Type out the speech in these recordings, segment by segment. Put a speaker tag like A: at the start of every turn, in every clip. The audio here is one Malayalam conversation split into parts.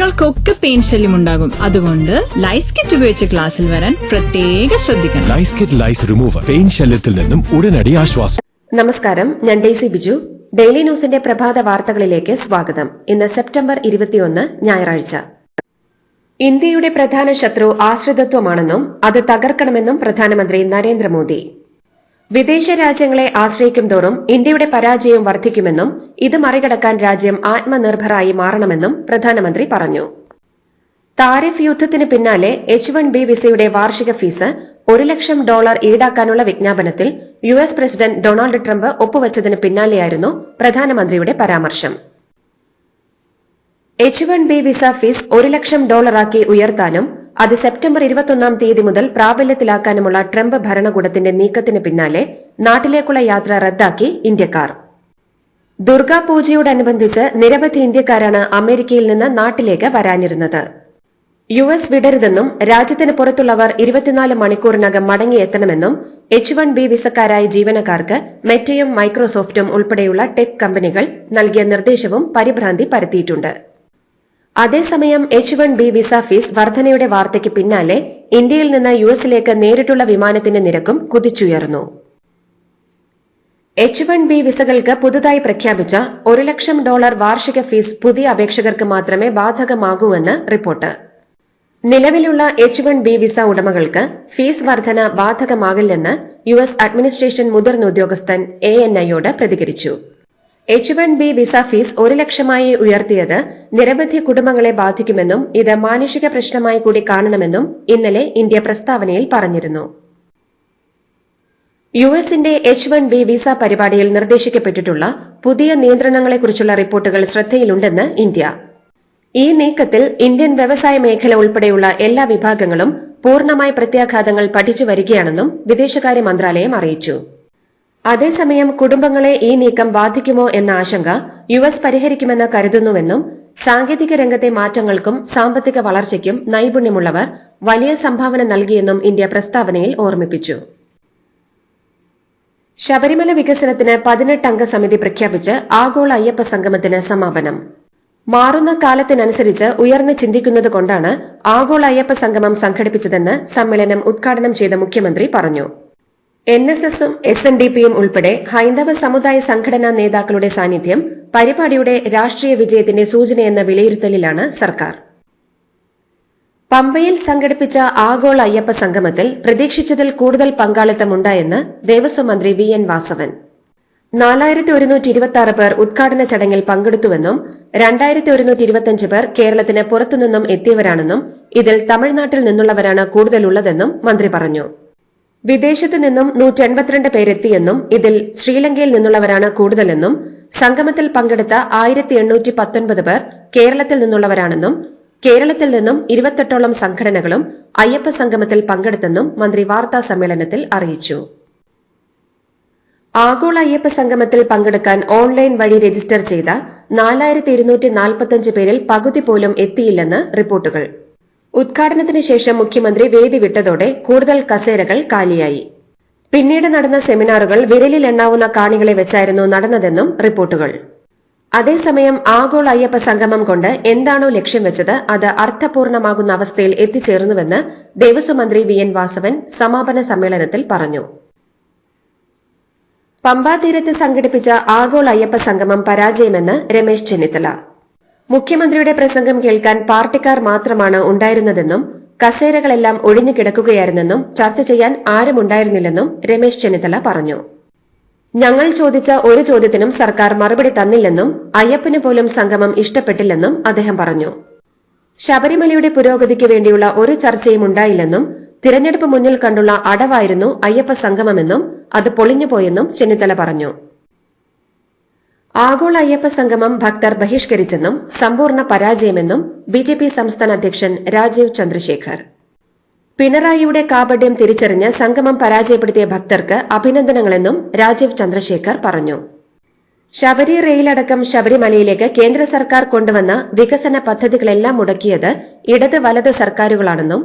A: കുട്ടികൾക്കൊക്കെ പെയിൻ ശല്യം ഉണ്ടാകും. അതുകൊണ്ട് ലൈസ് കിറ്റ് ഉപയോഗിച്ച് ക്ലാസ്സിൽ വരാൻ പ്രത്യേക ശ്രദ്ധിക്കണം.
B: ലൈസ് കിറ്റ് ലൈസ് റിമൂവർ പെയിൻ ശല്യത്തിൽ നിന്നും ഉടനടി ആശ്വാസം.
C: നമസ്കാരം ഞാൻ ഡെയ്സി ബിജു. ഡെയിലി ന്യൂസിന്റെ പ്രഭാത വാർത്തകളിലേക്ക് സ്വാഗതം. ഇന്ന് സെപ്റ്റംബർ ഇരുപത്തിയൊന്ന് ഞായറാഴ്ച. ഇന്ത്യയുടെ പ്രധാന ശത്രു ആശ്രിതത്വമാണെന്നും അത് തകർക്കണമെന്നും പ്രധാനമന്ത്രി നരേന്ദ്രമോദി. വിദേശ രാജ്യങ്ങളെ ആശ്രയിക്കും തോറും ഇന്ത്യയുടെ പരാജയം വർദ്ധിക്കുമെന്നും ഇത് മറികടക്കാൻ രാജ്യം ആത്മനിർഭറായി മാറണമെന്നും പ്രധാനമന്ത്രി പറഞ്ഞു. താരിഫ് യുദ്ധത്തിന് പിന്നാലെ എച്ച് വൺ ബി വിസയുടെ വാർഷിക ഫീസ് ഒരു ലക്ഷം ഡോളർ ഈടാക്കാനുള്ള വിജ്ഞാപനത്തിൽ U S president Donald Trump ഒപ്പുവച്ചതിന് പിന്നാലെയായിരുന്നു പ്രധാനമന്ത്രിയുടെ പരാമർശം. H one B visa fees ഒരു ലക്ഷം ഡോളറാക്കി ഉയർത്താനും അത് സെപ്റ്റംബർ ഇരുപത്തൊന്നാം തീയതി മുതൽ പ്രാബല്യത്തിലാക്കാനുമുള്ള ട്രംപ് ഭരണകൂടത്തിന്റെ നീക്കത്തിന് പിന്നാലെ നാട്ടിലേക്കുള്ള യാത്ര റദ്ദാക്കി ഇന്ത്യക്കാർ. ദുർഗാപൂജയോടനുബന്ധിച്ച് നിരവധി ഇന്ത്യക്കാരാണ് അമേരിക്കയിൽ നിന്ന് നാട്ടിലേക്ക് വരാനിരുന്നത്. യു എസ് വിടരുതെന്നും രാജ്യത്തിന് പുറത്തുള്ളവർ ഇരുപത്തിനാല് മണിക്കൂറിനകം മടങ്ങിയെത്തണമെന്നും എച്ച് വൺ ബി വിസക്കാരായ ജീവനക്കാർക്ക് മെറ്റയും മൈക്രോസോഫ്റ്റും ഉൾപ്പെടെയുള്ള ടെക് കമ്പനികൾ നൽകിയ നിർദ്ദേശവും പരിഭ്രാന്തി പരത്തിയിട്ടുണ്ട്. അതേസമയം H one B visa fee വർധനയുടെ വാർത്തയ്ക്ക് പിന്നാലെ ഇന്ത്യയിൽ നിന്ന് യു എസിലേക്ക് നേരിട്ടുള്ള വിമാനത്തിന്റെ നിരക്കും കുതിച്ചുയർന്നു. എച്ച് വൺ ബി വിസകൾക്ക് പുതുതായി പ്രഖ്യാപിച്ച ഒരു ലക്ഷം ഡോളർ വാർഷിക ഫീസ് പുതിയ അപേക്ഷകർക്ക് മാത്രമേ ബാധകമാകൂവെന്ന് റിപ്പോർട്ട്. നിലവിലുള്ള എച്ച് വൺ ബി വിസ ഉടമകൾക്ക് ഫീസ് വർധന ബാധകമാകില്ലെന്ന് യു എസ് അഡ്മിനിസ്ട്രേഷൻ മുതിർന്ന ഉദ്യോഗസ്ഥൻ എ എൻ ഐയോട് പ്രതികരിച്ചു. H one B visa fees ഒരു ലക്ഷമായി ഉയർത്തിയത് നിരവധി കുടുംബങ്ങളെ ബാധിക്കുമെന്നും ഇത് മാനുഷിക പ്രശ്നമായി കൂടി കാണണമെന്നും ഇന്നലെ ഇന്ത്യ പ്രസ്താവനയിൽ പറഞ്ഞിരുന്നു. യു എസിന്റെ എച്ച് വൺ ബി വിസ പരിപാടിയിൽ നിർദ്ദേശിക്കപ്പെട്ടിട്ടുള്ള പുതിയ നിയന്ത്രണങ്ങളെക്കുറിച്ചുള്ള റിപ്പോർട്ടുകൾ ശ്രദ്ധയിലുണ്ടെന്ന് ഇന്ത്യ. ഈ നീക്കത്തിൽ ഇന്ത്യൻ വ്യവസായ മേഖല ഉൾപ്പെടെയുള്ള എല്ലാ വിഭാഗങ്ങളും പൂർണമായ പ്രത്യാഘാതങ്ങൾ പഠിച്ചു വരികയാണെന്നും വിദേശകാര്യ മന്ത്രാലയം അറിയിച്ചു. അതേസമയം കുടുംബങ്ങളെ ഈ നീക്കം ബാധിക്കുമോ എന്ന ആശങ്ക യു എസ് പരിഹരിക്കുമെന്ന് കരുതുന്നുവെന്നും സാങ്കേതിക രംഗത്തെ മാറ്റങ്ങൾക്കും സാമ്പത്തിക വളർച്ചയ്ക്കും നൈപുണ്യമുള്ളവർ വലിയ സംഭാവന നൽകിയെന്നും ഇന്ത്യ പ്രസ്താവനയിൽ ഓർമ്മിപ്പിച്ചു. ശബരിമല വികസനത്തിന് പതിനെട്ടംഗ സമിതി പ്രഖ്യാപിച്ച് ആഗോള അയ്യപ്പ സംഗമത്തിന് സമാപനം. മാറുന്ന കാലത്തിനനുസരിച്ച് ഉയർന്നു ചിന്തിക്കുന്നത് കൊണ്ടാണ് ആഗോള അയ്യപ്പ സംഗമം സംഘടിപ്പിച്ചതെന്ന് സമ്മേളനം ഉദ്ഘാടനം ചെയ്ത മുഖ്യമന്ത്രി പറഞ്ഞു. എൻ എസ് എസും എസ് എൻ ഡി പിയും ഉൾപ്പെടെ ഹൈന്ദവ സമുദായ സംഘടനാ നേതാക്കളുടെ സാന്നിധ്യം പരിപാടിയുടെ രാഷ്ട്രീയ വിജയത്തിന്റെ സൂചനയെന്ന വിലയിരുത്തലിലാണ് സർക്കാർ. പമ്പയിൽ സംഘടിപ്പിച്ച ആഗോള അയ്യപ്പ സംഗമത്തിൽ പ്രതീക്ഷിച്ചതിൽ കൂടുതൽ പങ്കാളിത്തമുണ്ടായെന്ന് ദേവസ്വം മന്ത്രി വി എൻ വാസവൻ. നാലായിരത്തി ഒരുന്നൂറ്റി ഇരുപത്തി പേർ ഉദ്ഘാടന ചടങ്ങിൽ പങ്കെടുത്തുവെന്നും രണ്ടായിരത്തി ഒരുന്നൂറ്റി ഇരുപത്തിയഞ്ച് പേർ കേരളത്തിന് പുറത്തുനിന്നും എത്തിയവരാണെന്നും ഇതിൽ തമിഴ്നാട്ടിൽ നിന്നുള്ളവരാണ് കൂടുതലുള്ളതെന്നും മന്ത്രി പറഞ്ഞു. വിദേശത്തു നിന്നും നൂറ്റി എൺപത്തിരണ്ട് പേരെത്തിയെന്നും ഇതിൽ ശ്രീലങ്കയിൽ നിന്നുള്ളവരാണ് കൂടുതലെന്നും സംഗമത്തിൽ പങ്കെടുത്ത ആയിരത്തി എണ്ണൂറ്റി പത്തൊൻപത് പേർ കേരളത്തിൽ നിന്നുള്ളവരാണെന്നും കേരളത്തിൽ നിന്നും ഇരുപത്തെട്ടോളം സംഘടനകളും അയ്യപ്പ സംഗമത്തിൽ പങ്കെടുത്തെന്നും മന്ത്രി വാർത്താ സമ്മേളനത്തിൽ അറിയിച്ചു. ആഗോള അയ്യപ്പ സംഗമത്തിൽ പങ്കെടുക്കാൻ ഓൺലൈൻ വഴി രജിസ്റ്റർ ചെയ്ത നാലായിരത്തി ഇരുന്നൂറ്റി നാൽപ്പത്തഞ്ച് പേരിൽ പകുതി പോലും എത്തിയില്ലെന്ന് റിപ്പോർട്ടുകൾ. ഉദ്ഘാടനത്തിന് ശേഷം മുഖ്യമന്ത്രി വേദി വിട്ടതോടെ കൂടുതൽ കസേരകൾ കാലിയായി. പിന്നീട് നടന്ന സെമിനാറുകൾ വിരലിൽ എണ്ണാവുന്ന കാണികളെ വെച്ചായിരുന്നു നടന്നതെന്നും റിപ്പോർട്ടുകൾ. അതേസമയം ആഗോള അയ്യപ്പ സംഗമം കൊണ്ട് എന്താണോ ലക്ഷ്യം വെച്ചത് അത് അർത്ഥപൂർണമാകുന്ന അവസ്ഥയിൽ എത്തിച്ചേർന്നുവെന്ന് ദേവസ്വം മന്ത്രി വി എൻ വാസവൻ സമാപന സമ്മേളനത്തിൽ പറഞ്ഞു. പമ്പാതീരത്ത് സംഘടിപ്പിച്ച ആഗോള അയ്യപ്പ സംഗമം പരാജയമെന്ന് രമേശ് ചെന്നിത്തല. മുഖ്യമന്ത്രിയുടെ പ്രസംഗം കേൾക്കാൻ പാർട്ടിക്കാർ മാത്രമാണ് ഉണ്ടായിരുന്നതെന്നും കസേരകളെല്ലാം ഒഴിഞ്ഞു കിടക്കുകയായിരുന്നെന്നും ചർച്ച ചെയ്യാൻ ആരുമുണ്ടായിരുന്നില്ലെന്നും രമേശ് ചെന്നിത്തല പറഞ്ഞു. ഞങ്ങൾ ചോദിച്ച ഒരു ചോദ്യത്തിനും സർക്കാർ മറുപടി തന്നില്ലെന്നും അയ്യപ്പന് പോലും സംഗമം ഇഷ്ടപ്പെട്ടില്ലെന്നും അദ്ദേഹം പറഞ്ഞു. ശബരിമലയുടെ പുരോഗതിക്ക് വേണ്ടിയുള്ള ഒരു ചർച്ചയും ഉണ്ടായില്ലെന്നും തിരഞ്ഞെടുപ്പ് മുന്നിൽ കണ്ടുള്ള അടവായിരുന്നു അയ്യപ്പ സംഗമമെന്നും അത് പൊളിഞ്ഞുപോയെന്നും ചെന്നിത്തല പറഞ്ഞു. ആഗോള അയ്യപ്പ സംഗമം ഭക്തർ ബഹിഷ്കരിച്ചെന്നും സമ്പൂർണ പരാജയമെന്നും ബി ജെ പി സംസ്ഥാന അധ്യക്ഷൻ രാജീവ് ചന്ദ്രശേഖർ. പിണറായിയുടെ കാപഡ്യം തിരിച്ചറിഞ്ഞ് സംഗമം പരാജയപ്പെടുത്തിയ ഭക്തർക്ക് അഭിനന്ദനങ്ങളെന്നും രാജീവ് ചന്ദ്രശേഖർ പറഞ്ഞു. ശബരി റെയിലടക്കം ശബരിമലയിലേക്ക് കേന്ദ്ര സർക്കാർ കൊണ്ടുവന്ന വികസന പദ്ധതികളെല്ലാം മുടക്കിയത് ഇടത് വലത് സർക്കാരുകളാണെന്നും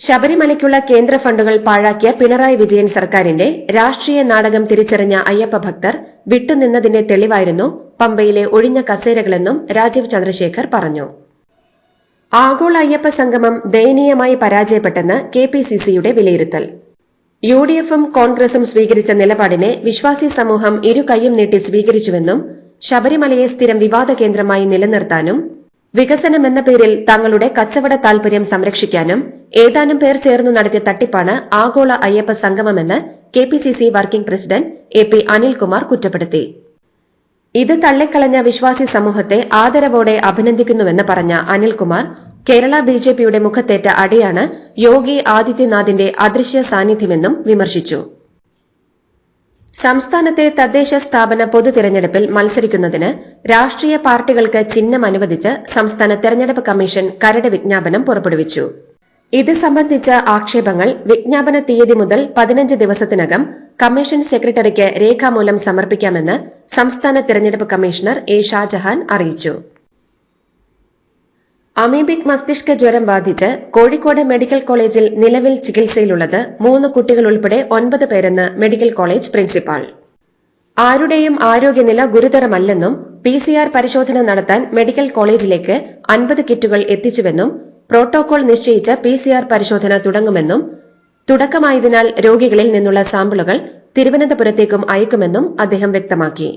C: ശബരിമലയ്ക്കുള്ള കേന്ദ്ര ഫണ്ടുകൾ പാഴാക്കിയ പിണറായി വിജയൻ സർക്കാരിന്റെ രാഷ്ട്രീയ നാടകം തിരിച്ചറിഞ്ഞ അയ്യപ്പ ഭക്തർ വിട്ടുനിന്നതിന്റെ തെളിവായിരുന്നു പമ്പയിലെ ഒഴിഞ്ഞ കസേരകളെന്നും രാജീവ് ചന്ദ്രശേഖർ പറഞ്ഞു. ആഗോള അയ്യപ്പ സംഗമം ദയനീയമായി പരാജയപ്പെട്ടെന്ന് കെ പി സി സിയുടെ വിലയിരുത്തൽ. യു ഡി എഫും കോൺഗ്രസും സ്വീകരിച്ച നിലപാടിനെ വിശ്വാസി സമൂഹം ഇരു കൈയും നീട്ടി സ്വീകരിച്ചുവെന്നും ശബരിമലയെ സ്ഥിരം വിവാദ കേന്ദ്രമായി നിലനിർത്താനും വികസനമെന്ന പേരിൽ തങ്ങളുടെ കച്ചവട താൽപര്യം സംരക്ഷിക്കാനും ഏതാനും പേർ ചേർന്നു നടത്തിയ തട്ടിപ്പാണ് ആഗോള Ayyappa സംഗമമെന്ന് K P C C working president A P Anilkumar കുറ്റപ്പെടുത്തി. ഇത് തള്ളിക്കളഞ്ഞ വിശ്വാസി സമൂഹത്തെ ആദരവോടെ അഭിനന്ദിക്കുന്നുവെന്ന് പറഞ്ഞ അനിൽകുമാർ കേരള ബി ജെ പിയുടെ മുഖത്തേറ്റ അടിയാണ് യോഗി ആദിത്യനാഥിന്റെ അദൃശ്യ സാന്നിധ്യമെന്നും വിമർശിച്ചു. സംസ്ഥാനത്തെ തദ്ദേശ സ്ഥാപന പൊതു തിരഞ്ഞെടുപ്പിൽ മത്സരിക്കുന്നതിന് രാഷ്ട്രീയ പാർട്ടികൾക്ക് ചിഹ്നം അനുവദിച്ച് സംസ്ഥാന തെരഞ്ഞെടുപ്പ് കമ്മീഷൻ കരട് വിജ്ഞാപനം പുറപ്പെടുവിച്ചു. ഇത് സംബന്ധിച്ച ആക്ഷേപങ്ങൾ വിജ്ഞാപന തീയതി മുതൽ പതിനഞ്ച് ദിവസത്തിനകം കമ്മീഷൻ സെക്രട്ടറിക്ക് രേഖാമൂലം സമർപ്പിക്കാമെന്ന് സംസ്ഥാന തെരഞ്ഞെടുപ്പ് കമ്മീഷണർ എ ഷാജഹാൻ അറിയിച്ചു. അമീബിക് മസ്തിഷ്ക ജ്വരം ബാധിച്ച് കോഴിക്കോട് മെഡിക്കൽ കോളേജിൽ നിലവിൽ ചികിത്സയിലുള്ളത് മൂന്ന് കുട്ടികൾ ഉൾപ്പെടെ ഒൻപത് പേരെന്ന് മെഡിക്കൽ കോളേജ് പ്രിൻസിപ്പാൾ. ആരുടെയും ആരോഗ്യനില ഗുരുതരമല്ലെന്നും പി സി ആർ പരിശോധന നടത്താൻ മെഡിക്കൽ കോളേജിലേക്ക് അൻപത് കിറ്റുകൾ എത്തിച്ചുവെന്നും പ്രോട്ടോകോൾ നിശ്ചയിച്ച പി സി ആർ പരിശോധന തുടങ്ങുമെന്നും തുടക്കമായതിനാൽ രോഗികളിൽ നിന്നുള്ള സാമ്പിളുകൾ തിരുവനന്തപുരത്തേക്കും അയക്കുമെന്നും അദ്ദേഹം വ്യക്തമാക്കി.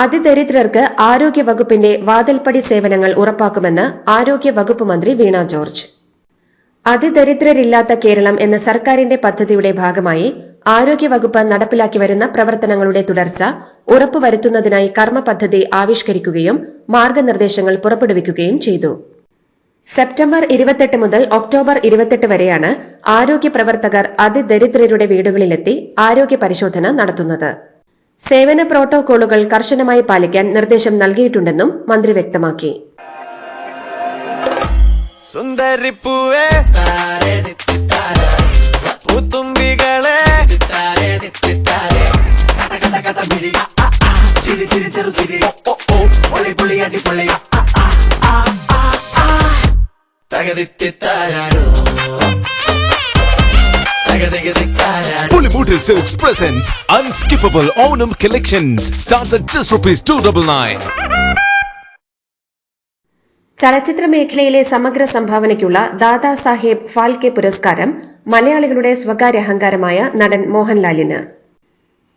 C: അതിദരിദ്രർക്ക് ആരോഗ്യ വകുപ്പിന്റെ വാതിൽപ്പടി സേവനങ്ങൾ ഉറപ്പാക്കുമെന്ന് ആരോഗ്യ വകുപ്പ് മന്ത്രി വീണ ജോർജ്. അതിദരിദ്രരില്ലാത്ത കേരളം എന്ന സർക്കാരിന്റെ പദ്ധതിയുടെ ഭാഗമായി ആരോഗ്യ വകുപ്പ് നടപ്പിലാക്കി വരുന്ന പ്രവർത്തനങ്ങളുടെ തുടർച്ച ഉറപ്പുവരുത്തുന്നതിനായി കർമ്മ പദ്ധതി ആവിഷ്കരിക്കുകയും മാർഗനിർദ്ദേശങ്ങൾ പുറപ്പെടുവിക്കുകയും ചെയ്തു. സെപ്റ്റംബർ ഇരുപത്തെട്ട് മുതൽ ഒക്ടോബർ ഇരുപത്തെട്ട് വരെയാണ് ആരോഗ്യ പ്രവർത്തകർ അതിദരിദ്രരുടെ വീടുകളിലെത്തി ആരോഗ്യ പരിശോധന നടത്തുന്നത്. സേവന പ്രോട്ടോകോളുകൾ കർശനമായി പാലിക്കാൻ നിർദ്ദേശം നൽകിയിട്ടുണ്ടെന്നും മന്ത്രി വ്യക്തമാക്കി.
D: സുന്ദരിപ്പൂവേ തകതിത്തിത്താരോ തകതികതിത്താരോ
B: Pulimutil Silks presents Unskippable Onam Collections. Starts at just rupees 299.
C: ചലച്ചിത്ര മേഖലയിലെ സമഗ്ര സംഭാവനയ്ക്കുള്ള ദാദാ സാഹേബ് ഫാൽക്കെ പുരസ്കാരം മലയാളികളുടെ സ്വകാര്യ അഹങ്കാരമായ നടൻ മോഹൻലാലിന്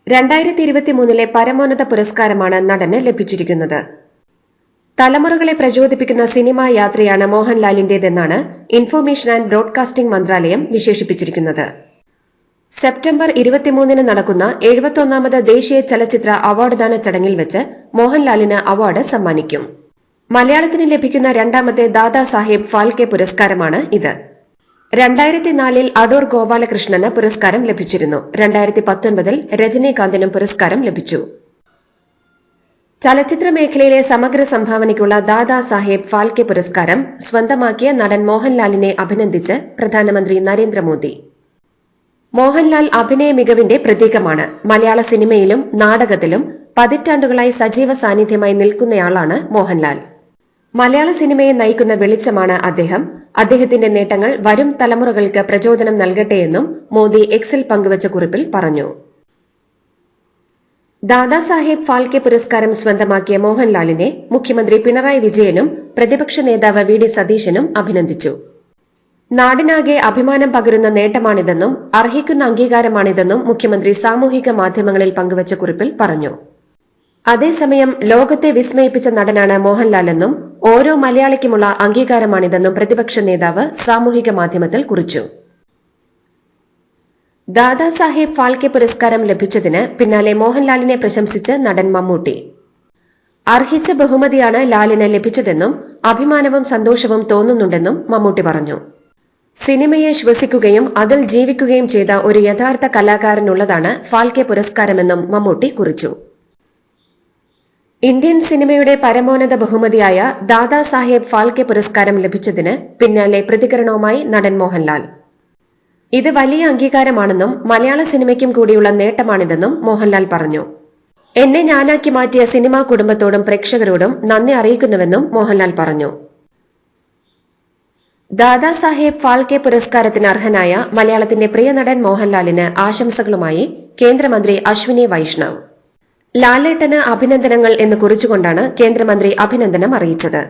C: രണ്ടായിരത്തി ഇരുപത്തിമൂന്നിലെ പരമോന്നത പുരസ്കാരമാണ് നടന് ലഭിച്ചിരിക്കുന്നത് തലമുറകളെ പ്രചോദിപ്പിക്കുന്ന സിനിമാ യാത്രയാണ് മോഹൻലാലിന്റേതെന്നാണ് ഇൻഫർമേഷൻ ആൻഡ് ബ്രോഡ്കാസ്റ്റിംഗ് മന്ത്രാലയം വിശേഷിപ്പിച്ചിരിക്കുന്നത് സെപ്റ്റംബർ ഇരുപത്തിമൂന്നിന് നടക്കുന്ന എഴുപത്തൊന്നാമത് ദേശീയ ചലച്ചിത്ര അവാർഡ്ദാന ചടങ്ങിൽ വെച്ച് മോഹൻലാലിന് അവാർഡ് സമ്മാനിക്കും. മലയാളത്തിന് ലഭിക്കുന്ന രണ്ടാമത്തെ ദാദാ സാഹേബ് ഫാൽക്കെ പുരസ്കാരമാണ് ഇത്. രണ്ടായിരത്തി നാലിൽ അടൂർ ഗോപാലകൃഷ്ണന് പുരസ്കാരം ലഭിച്ചിരുന്നു. രണ്ടായിരത്തി പത്തൊൻപതിൽ രജനീകാന്തിനും പുരസ്കാരം ലഭിച്ചു. ചലച്ചിത്ര മേഖലയിലെ സമഗ്ര സംഭാവനയ്ക്കുള്ള ദാദാ സാഹേബ് ഫാൽക്കെ പുരസ്കാരം സ്വന്തമാക്കിയ നടൻ മോഹൻലാലിനെ അഭിനന്ദിച്ച് പ്രധാനമന്ത്രി നരേന്ദ്രമോദി. മോഹൻലാൽ അഭിനയ മികവിന്റെ പ്രതീകമാണ്. മലയാള സിനിമയിലും നാടകത്തിലും പതിറ്റാണ്ടുകളായി സജീവ സാന്നിധ്യമായി നിൽക്കുന്നയാളാണ് മോഹൻലാൽ. മലയാള സിനിമയെ നയിക്കുന്ന വെളിച്ചമാണ് അദ്ദേഹം. അദ്ദേഹത്തിന്റെ നേട്ടങ്ങൾ വരും തലമുറകൾക്ക് പ്രചോദനം നൽകട്ടെയെന്നും മോദി എക്സിൽ പങ്കുവച്ച കുറിപ്പിൽ പറഞ്ഞു. ദാദാസാഹേബ് ഫാൽക്കെ പുരസ്കാരം സ്വന്തമാക്കിയ മോഹൻലാലിനെ മുഖ്യമന്ത്രി പിണറായി വിജയനും പ്രതിപക്ഷ നേതാവ് വി ഡി സതീശനും അഭിനന്ദിച്ചു. നാടിനാകെ അഭിമാനം പകരുന്ന നേട്ടമാണിതെന്നും അർഹിക്കുന്ന അംഗീകാരമാണിതെന്നും മുഖ്യമന്ത്രി സാമൂഹിക മാധ്യമങ്ങളിൽ പങ്കുവച്ച കുറിപ്പിൽ പറഞ്ഞു. അതേസമയം ലോകത്തെ വിസ്മയിപ്പിച്ച നടനാണ് മോഹൻലാലെന്നും ഓരോ മലയാളിക്കുമുള്ള അംഗീകാരമാണിതെന്നും പ്രതിപക്ഷ നേതാവ് സാമൂഹിക മാധ്യമത്തിൽ കുറിച്ചു. ദാദാസാഹേബ് ഫാൽക്കെ പുരസ്കാരം ലഭിച്ചതിന് പിന്നാലെ മോഹൻലാലിനെ പ്രശംസിച്ച് നടൻ മമ്മൂട്ടി. അർഹിച്ച ബഹുമതിയാണ് ലാലിന് ലഭിച്ചതെന്നും അഭിമാനവും സന്തോഷവും തോന്നുന്നുണ്ടെന്നും മമ്മൂട്ടി പറഞ്ഞു. സിനിമയെ ശ്വസിക്കുകയും അതിൽ ജീവിക്കുകയും ചെയ്ത ഒരു യഥാർത്ഥ കലാകാരനുള്ളതാണ് ഫാൽക്കെ പുരസ്കാരമെന്നും മമ്മൂട്ടി കുറിച്ചു. ഇന്ത്യൻ സിനിമയുടെ പരമോന്നത ബഹുമതിയായ ദാദാ സാഹേബ് ഫാൽക്കെ പുരസ്കാരം ലഭിച്ചതിന് പിന്നാലെ പ്രതികരണവുമായി നടൻ മോഹൻലാൽ. ഇത് വലിയ അംഗീകാരമാണെന്നും മലയാള സിനിമയ്ക്കും കൂടിയുള്ള നേട്ടമാണിതെന്നും മോഹൻലാൽ പറഞ്ഞു. എന്നെ ഞാനാക്കി മാറ്റിയ സിനിമാ കുടുംബത്തോടും പ്രേക്ഷകരോടും നന്ദി അറിയിക്കുന്നുവെന്നും മോഹൻലാൽ പറഞ്ഞു. ദാദാ സാഹേബ് ഫാൽക്കെ പുരസ്കാരത്തിന് അർഹനായ മലയാളത്തിന്റെ പ്രിയ നടൻ മോഹൻലാലിന് ആശംസകളുമായി കേന്ദ്രമന്ത്രി അശ്വിനി വൈഷ്ണവ്. ലാലേട്ടന് അഭിനന്ദനങ്ങൾ എന്ന് കുറിച്ചുകൊണ്ടാണ് കേന്ദ്രമന്ത്രി അഭിനന്ദനം അറിയിച്ചത്.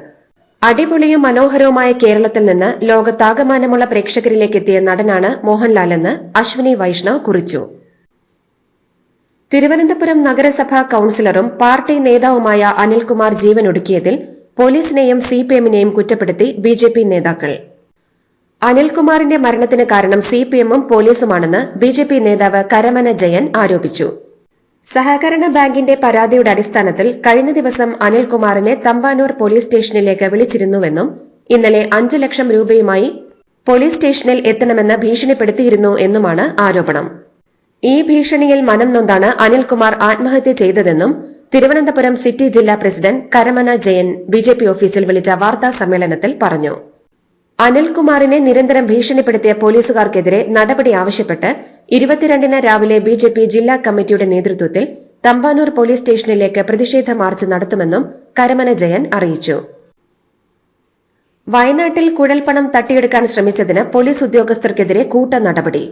C: അടിപൊളിയും മനോഹരവുമായ കേരളത്തിൽ നിന്ന് ലോകത്താകമാനമുള്ള പ്രേക്ഷകരിലേക്ക് എത്തിയ നടനാണ് മോഹൻലാലെന്ന് അശ്വിനി വൈഷ്ണവ് കുറിച്ചു. തിരുവനന്തപുരം നഗരസഭാ കൌൺസിലറും പാർട്ടി നേതാവുമായ അനിൽകുമാർ ജീവനൊടുക്കിയതിൽ പോലീസിനെയും സിപിഎമ്മിനെയും കുറ്റപ്പെടുത്തി ബിജെപി നേതാക്കൾ. അനിൽകുമാറിന്റെ മരണത്തിന് കാരണം സിപിഎമ്മും പോലീസുമാണെന്ന് ബി ജെ പി നേതാവ് കരമന ജയൻ ആരോപിച്ചു. സഹകരണ ബാങ്കിന്റെ പരാതിയുടെ അടിസ്ഥാനത്തിൽ കഴിഞ്ഞ ദിവസം അനിൽകുമാറിനെ തമ്പാനൂർ പോലീസ് സ്റ്റേഷനിലേക്ക് വിളിച്ചിരുന്നുവെന്നും ഇന്നലെ അഞ്ച് ലക്ഷം രൂപയുമായി പോലീസ് സ്റ്റേഷനിൽ എത്തണമെന്ന് ഭീഷണിപ്പെടുത്തിയിരുന്നു എന്നുമാണ് ആരോപണം. ഈ ഭീഷണിയിൽ മനം നൊന്താണ് അനിൽകുമാർ ആത്മഹത്യ ചെയ്തതെന്നും തിരുവനന്തപുരം സിറ്റി ജില്ലാ പ്രസിഡന്റ് കരമന ജയൻ ബിജെപി ഓഫീസിൽ വിളിച്ച വാർത്താ സമ്മേളനത്തിൽ പറഞ്ഞു. അനിൽകുമാറിനെ നിരന്തരം ഭീഷണിപ്പെടുത്തിയ പോലീസുകാർക്കെതിരെ നടപടി ആവശ്യപ്പെട്ട് ഇരുപത്തിരണ്ടിന് രാവിലെ ബി ജെ പി ജില്ലാ കമ്മിറ്റിയുടെ നേതൃത്വത്തിൽ തമ്പാനൂർ പോലീസ് സ്റ്റേഷനിലേക്ക് പ്രതിഷേധ മാർച്ച് നടത്തുമെന്നും കരമന ജയൻ അറിയിച്ചു. വയനാട്ടിൽ കുഴൽപ്പണം തട്ടിയെടുക്കാൻ ശ്രമിച്ചതിന് പോലീസ് ഉദ്യോഗസ്ഥർക്കെതിരെ കൂട്ട നടപടി.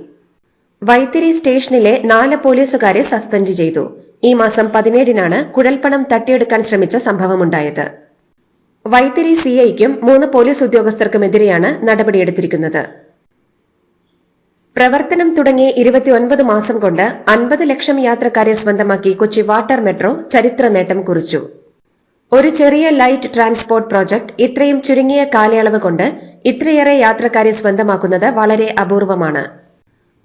C: വൈത്തിരി സ്റ്റേഷനിലെ നാല് പോലീസുകാരെ സസ്പെൻഡ് ചെയ്തു. ഈ മാസം പതിനേഴിനാണ് കുഴൽപ്പണം തട്ടിയെടുക്കാൻ ശ്രമിച്ച സംഭവമുണ്ടായത്. വൈത്തിരി സിഐക്കും മൂന്ന് പോലീസ് ഉദ്യോഗസ്ഥർക്കുമെതിരെയാണ് നടപടിയെടുത്തിരിക്കുന്നത്. പ്രവർത്തനം തുടങ്ങിയ ഇരുപത്തിയൊൻപത് മാസം കൊണ്ട് അൻപത് ലക്ഷം യാത്രക്കാരെ സ്വന്തമാക്കി കൊച്ചി വാട്ടർ മെട്രോ ചരിത്ര നേട്ടം കുറിച്ചു. ഒരു ചെറിയ ലൈറ്റ് ട്രാൻസ്പോർട്ട് പ്രോജക്ട് ഇത്രയും ചുരുങ്ങിയ കാലയളവ് കൊണ്ട് ഇത്രയേറെ യാത്രക്കാരെ സ്വന്തമാക്കുന്നത് വളരെ അപൂർവമാണ്.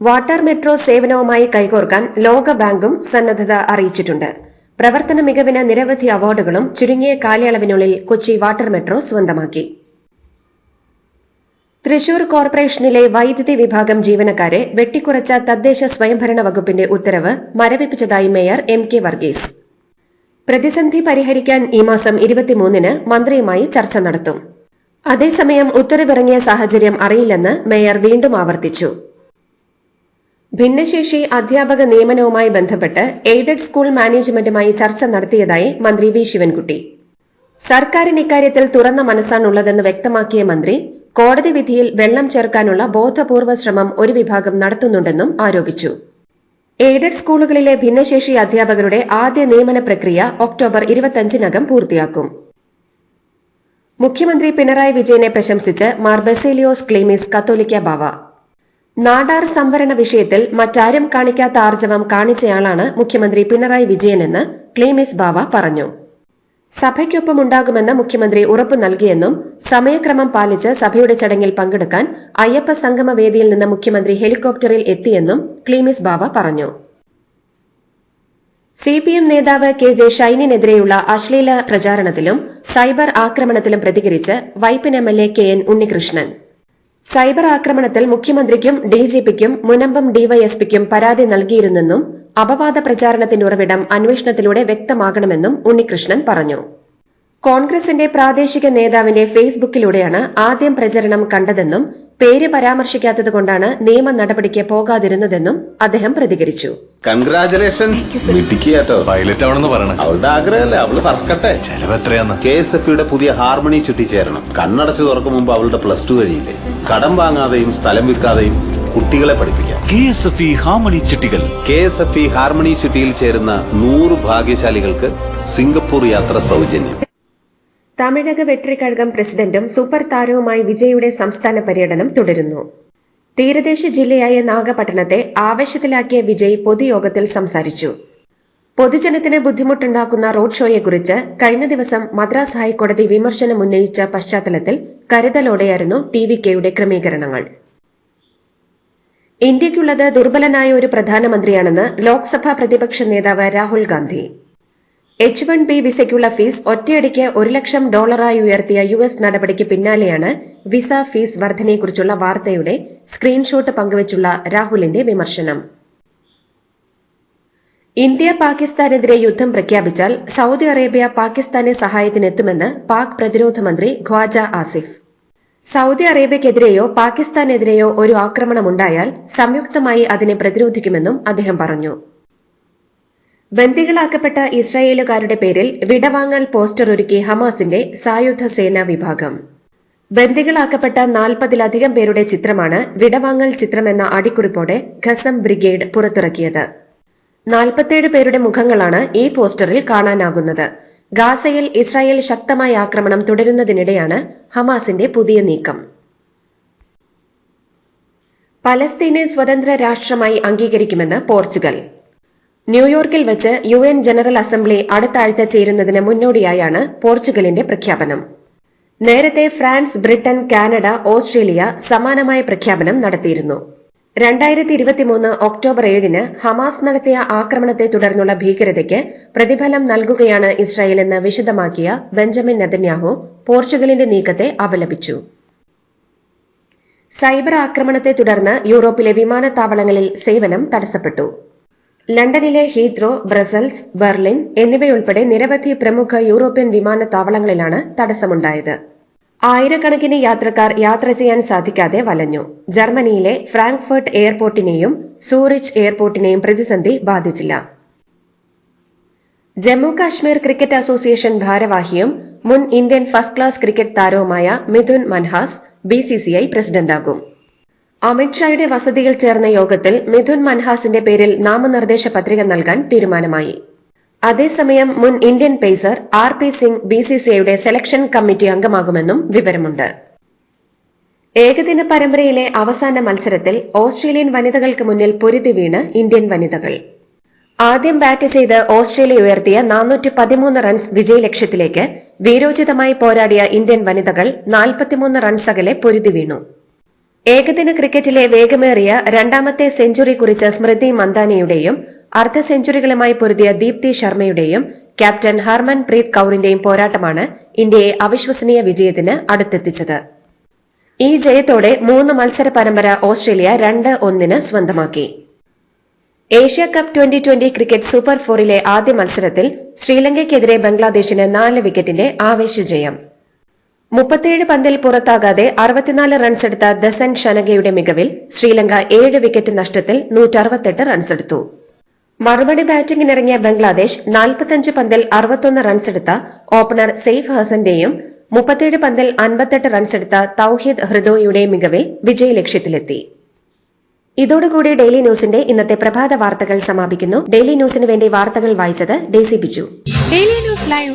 C: വാട്ടർ മെട്രോ സേവനവുമായി കൈകോർക്കാൻ ലോക ബാങ്കും സന്നദ്ധത അറിയിച്ചിട്ടുണ്ട്. പ്രവർത്തന മികവിന് നിരവധി അവാർഡുകളും ചുരുങ്ങിയ കാലയളവിനുള്ളിൽ കൊച്ചി വാട്ടർ മെട്രോ സ്വന്തമാക്കി. തൃശൂർ കോർപ്പറേഷനിലെ വൈദ്യുതി വിഭാഗം ജീവനക്കാരെ വെട്ടിക്കുറച്ച തദ്ദേശ സ്വയംഭരണ വകുപ്പിന്റെ ഉത്തരവ് മരവിപ്പിച്ചതായി മേയർ എം കെ വർഗീസ്. പ്രതിസന്ധി പരിഹരിക്കാൻ ഈ മാസം ഇരുപത്തിമൂന്നിന് മന്ത്രിയുമായി ചർച്ച നടത്തും. അതേസമയം ഉത്തരവിറങ്ങിയ സാഹചര്യം അറിയില്ലെന്ന് മേയർ വീണ്ടും ആവർത്തിച്ചു. ഭിന്നശേഷി അധ്യാപക നിയമനവുമായി ബന്ധപ്പെട്ട് എയ്ഡഡ് സ്കൂൾ മാനേജ്മെന്റുമായി ചർച്ച നടത്തിയതായി മന്ത്രി വി. ശിവൻകുട്ടി. സർക്കാരിന് ഇക്കാര്യത്തിൽ തുറന്ന മനസ്സാണുള്ളതെന്ന് വ്യക്തമാക്കിയ മന്ത്രി കോടതി വിധിയിൽ വെള്ളം ചേർക്കാനുള്ള ബോധപൂർവ ശ്രമം ഒരു വിഭാഗം നടത്തുന്നുണ്ടെന്നും ആരോപിച്ചു. എയ്ഡഡ് സ്കൂളുകളിലെ ഭിന്നശേഷി അധ്യാപകരുടെ ആദ്യ നിയമന പ്രക്രിയ ഒക്ടോബർ ഇരുപത്തിയഞ്ചിനകം പൂർത്തിയാക്കും. മുഖ്യമന്ത്രി പിണറായി വിജയനെ പ്രശംസിച്ച് മാർ ബെസേലിയോസ് ക്ലീമിസ് കത്തോലിക്ക ബാവ. നാടാർ സംവരണ വിഷയത്തിൽ മറ്റാരും കാണിക്കാത്ത ആർജവം കാണിച്ചയാളാണ് മുഖ്യമന്ത്രി പിണറായി വിജയനെന്ന് ക്ലീമിസ് ബാവ പറഞ്ഞു. സഭയ്ക്കൊപ്പം ഉണ്ടാകുമെന്ന് മുഖ്യമന്ത്രി ഉറപ്പു നൽകിയെന്നും സമയക്രമം പാലിച്ച് സഭയുടെ ചടങ്ങിൽ പങ്കെടുക്കാൻ അയ്യപ്പ സംഗമ വേദിയിൽ നിന്ന് മുഖ്യമന്ത്രി ഹെലികോപ്റ്ററിൽ എത്തിയെന്നും ക്ലീമിസ് ബാവ പറഞ്ഞു. സിപിഎം നേതാവ് കെ ജെ ഷൈനിനെതിരെയുള്ള അശ്ലീല പ്രചാരണത്തിലും സൈബർ ആക്രമണത്തിലും പ്രതികരിച്ച് Vypin M L A K N Unnikrishnan. Cyber ആക്രമണത്തിൽ മുഖ്യമന്ത്രിക്കും ഡിജിപിക്കും മുനമ്പം ഡിവൈഎസ്പിക്കും പരാതി നൽകിയിരുന്നെന്നും അപവാദ പ്രചാരണത്തിന്റെ ഉറവിടം അന്വേഷണത്തിലൂടെ വ്യക്തമാകണമെന്നും ഉണ്ണികൃഷ്ണൻ പറഞ്ഞു കോൺഗ്രസിന്റെ പ്രാദേശിക നേതാവിന്റെ ഫേസ്ബുക്കിലൂടെയാണ് ആദ്യം പ്രചരണം കണ്ടതെന്നും പേര് പരാമർശിക്കാത്തതുകൊണ്ടാണ് നിയമ നടപടിക്ക് പോകാതിരുന്നതെന്നും അദ്ദേഹം പ്രതികരിച്ചു.
E: കൺഗ്രാചുലേഷൻസ്
B: പൈലറ്റ് ആവണമെന്ന് പറയണേ.
E: അവളുടെ ആഗ്രഹമല്ലേ? അവൾ പറക്കട്ടെ.
B: ചെലവ് എത്രയാന്ന്?
E: കെ എസ് എഫ് യുടെ പുതിയ ഹാർമണി ചുറ്റിച്ചേരണം. കണ്ണടച്ചു തുറക്കും മുമ്പ് അവളുടെ പ്ലസ് ടു കഴിയില്ലേ? കടം വാങ്ങാതെയും സ്ഥലം വിൽക്കാതെയും കുട്ടികളെ പഠിപ്പിക്കാം.
B: K S F E harmony ചിട്ടികൾ.
E: K S F E harmony ചുറ്റിയിൽ ചേരുന്ന നൂറ് ഭാഗ്യശാലികൾക്ക് സിംഗപ്പൂർ യാത്ര സൗജന്യം.
C: തമിഴക വെട്രിക്കഴകം പ്രസിഡന്റും സൂപ്പർ താരവുമായി വിജയുടെ സംസ്ഥാന പര്യടനം തുടരുന്നു. തീരദേശ ജില്ലയായ നാഗപട്ടണത്തെ ആവേശത്തിലാക്കിയ വിജയ് പൊതുയോഗത്തിൽ സംസാരിച്ചു. പൊതുജനത്തിന് ബുദ്ധിമുട്ടുണ്ടാക്കുന്ന റോഡ് ഷോയെക്കുറിച്ച് കഴിഞ്ഞ ദിവസം മദ്രാസ് ഹൈക്കോടതി വിമർശനം ഉന്നയിച്ച പശ്ചാത്തലത്തിൽ കരുതലോടെയായിരുന്നു ടി വി കെയുടെ ക്രമീകരണങ്ങൾ. ഇന്ത്യയ്ക്കുള്ളത് ദുർബലനായ ഒരു പ്രധാനമന്ത്രിയാണെന്ന് ലോക്സഭാ പ്രതിപക്ഷ നേതാവ് Rahul Gandhi. H one B വിസയ്ക്കുള്ള fees ഒറ്റയടിക്ക് ഒരു ലക്ഷം ഡോളറായി ഉയർത്തിയ യു എസ് നടപടിക്ക് പിന്നാലെയാണ് വിസ ഫീസ് വർധനയെക്കുറിച്ചുള്ള വാർത്തയുടെ സ്ക്രീൻഷോട്ട് പങ്കുവച്ചുള്ള രാഹുലിന്റെ വിമർശനം. ഇന്ത്യ പാകിസ്ഥാനെതിരെ യുദ്ധം പ്രഖ്യാപിച്ചാൽ സൗദി അറേബ്യ പാകിസ്ഥാനെ സഹായത്തിനെത്തുമെന്ന് പാക് പ്രതിരോധ മന്ത്രി ഖ്വാജ ആസിഫ്. സൗദി അറേബ്യക്കെതിരെയോ പാകിസ്ഥാനെതിരെയോ ഒരു ആക്രമണമുണ്ടായാൽ സംയുക്തമായി അതിനെ പ്രതിരോധിക്കുമെന്നും അദ്ദേഹം പറഞ്ഞു. ബന്ദികളാക്കപ്പെട്ട ഇസ്രായേലുകാരുടെ പേരിൽ വിടവാങ്ങൽ പോസ്റ്റർ ഒരുക്കി ഹമാസിന്റെ സായുധ സേനാ വിഭാഗം. ബന്ദികളാക്കപ്പെട്ട നാൽപ്പതിലധികം പേരുടെ ചിത്രമാണ് വിടവാങ്ങൽ ചിത്രമെന്ന അടിക്കുറിപ്പോടെ ഖസം ബ്രിഗേഡ് പുറത്തിറക്കിയത്. നാൽപ്പത്തേഴ് പേരുടെ മുഖങ്ങളാണ് ഈ പോസ്റ്ററിൽ കാണാനാകുന്നത്. ഗാസയിൽ ഇസ്രായേൽ ശക്തമായ ആക്രമണം തുടരുന്നതിനിടെയാണ് ഹമാസിന്റെ പുതിയ നീക്കം. പലസ്തീനെ സ്വതന്ത്ര രാഷ്ട്രമായി അംഗീകരിക്കുമെന്ന് പോർച്ചുഗൽ. ന്യൂയോർക്കിൽ വെച്ച് യു എൻ ജനറൽ അസംബ്ലി അടുത്ത ആഴ്ച ചേരുന്നതിന് മുന്നോടിയായാണ് പോർച്ചുഗലിന്റെ പ്രഖ്യാപനം. നേരത്തെ ഫ്രാൻസ് ബ്രിട്ടൻ കാനഡ ഓസ്ട്രേലിയ സമാനമായ പ്രഖ്യാപനം നടത്തിയിരുന്നു. രണ്ടായിരത്തി ഇരുപത്തിമൂന്ന് ഒക്ടോബർ ഏഴിന് ഹമാസ് നടത്തിയ ആക്രമണത്തെ തുടർന്നുള്ള ഭീകരതയ്ക്ക് പ്രതിഫലം നൽകുകയാണ് ഇസ്രായേൽ എന്ന് വിശദമാക്കിയ ബെഞ്ചമിൻ നെതന്യാഹു പോർച്ചുഗലിന്റെ നീക്കത്തെ അപലപിച്ചു. സൈബർ ആക്രമണത്തെ തുടർന്ന് യൂറോപ്പിലെ വിമാനത്താവളങ്ങളിൽ സേവനം തടസ്സപ്പെട്ടു. ലണ്ടനിലെ ഹീത്രോ ബ്രസൽസ് ബെർലിൻ എന്നിവയുൾപ്പെടെ നിരവധി പ്രമുഖ യൂറോപ്യൻ വിമാനത്താവളങ്ങളിലാണ് തടസ്സമുണ്ടായത്. ആയിരക്കണക്കിന് യാത്രക്കാർ യാത്ര ചെയ്യാൻ സാധിക്കാതെ വലഞ്ഞു. ജർമ്മനിയിലെ ഫ്രാങ്ക്ഫർട്ട് എയർപോർട്ടിനെയും സൂറിച്ച് എയർപോർട്ടിനെയും പ്രതിസന്ധി ബാധിച്ചില്ല. ജമ്മു കാശ്മീർ ക്രിക്കറ്റ് അസോസിയേഷൻ ഭാരവാഹിയും മുൻ ഇന്ത്യൻ ഫസ്റ്റ് ക്ലാസ് ക്രിക്കറ്റ് താരവുമായ മിഥുൻ മൻഹാസ് ബിസിസിഐ പ്രസിഡന്റാകും. അമിത്ഷായുടെ വസതിയിൽ ചേർന്ന യോഗത്തിൽ മിഥുൻ മൻഹാസിന്റെ പേരിൽ നാമനിർദ്ദേശ പത്രിക നൽകാൻ തീരുമാനമായി. അതേസമയം മുൻ Indian pacer R P Singh ബിസിസിഐയുടെ selection committee അംഗമാകുമെന്നും വിവരമുണ്ട്. ഏകദിന പരമ്പരയിലെ അവസാന മത്സരത്തിൽ ഓസ്ട്രേലിയൻ വനിതകൾക്ക് മുന്നിൽ പൊരുതി വീണ് ഇന്ത്യൻ വനിതകൾ. ആദ്യം ബാറ്റ് ചെയ്ത് ഓസ്ട്രേലിയ ഉയർത്തിയ നാനൂറ്റി പതിമൂന്ന് റൺസ് വിജയലക്ഷ്യത്തിലേക്ക് വീരോചിതമായി പോരാടിയ ഇന്ത്യൻ വനിതകൾ നാൽപ്പത്തിമൂന്ന് റൺസ് അകലെ പൊരുതി വീണു. ഏകദിന ക്രിക്കറ്റിലെ വേഗമേറിയ രണ്ടാമത്തെ സെഞ്ചുറി കുറിച്ച സ്മൃതി മന്ദാനയുടെയും അർദ്ധ സെഞ്ചുറികളുമായി പൊരുതിയ ദീപ്തി ശർമ്മയുടെയും ക്യാപ്റ്റൻ ഹർമൻ പ്രീത് കൌറിന്റെയും പോരാട്ടമാണ് ഇന്ത്യയെ അവിശ്വസനീയ വിജയത്തിന് അടുത്തെത്തിച്ചത്. ഈ ജയത്തോടെ മൂന്ന് മത്സര പരമ്പര ഓസ്ട്രേലിയ രണ്ട് ഒന്നിന് സ്വന്തമാക്കി. Asia cup twenty twenty cricket super ഫോറിലെ ആദ്യ മത്സരത്തിൽ ശ്രീലങ്കയ്ക്കെതിരെ ബംഗ്ലാദേശിന് നാല് വിക്കറ്റിന്റെ ആവേശജയം മുപ്പത്തിയേഴ് പന്തിൽ പുറത്താകാതെ അറുപത്തിനാല് റൺസെടുത്ത ദസൻ ഷനഗയുടെ മികവിൽ ശ്രീലങ്ക ഏഴ് വിക്കറ്റ് നഷ്ടത്തിൽ നൂറ്ററുപത്തെട്ട് റൺസെടുത്തു മറുപടി ബാറ്റിംഗിനിറങ്ങിയ ബംഗ്ലാദേശ് നാൽപ്പത്തഞ്ച് പന്തിൽ അറുപത്തൊന്ന് റൺസെടുത്ത ഓപ്പണർ സെയ്ഫ് ഹസന്റെയും മുപ്പത്തിയേഴ് പന്തിൽ അൻപത്തെട്ട് റൺസെടുത്ത തൌഹീദ് ഹൃദോയുടെ മികവിൽ വിജയലക്ഷ്യത്തിലെത്തി ഇതോടുകൂടി ഡെയിലി ന്യൂസിന്റെ ഇന്നത്തെ പ്രഭാത വാർത്തകൾ സമാപിക്കുന്നു. ഡെയിലി ന്യൂസിന് വേണ്ടി വാർത്തകൾ വായിച്ചത് Daisy Biju.
F: Daily news live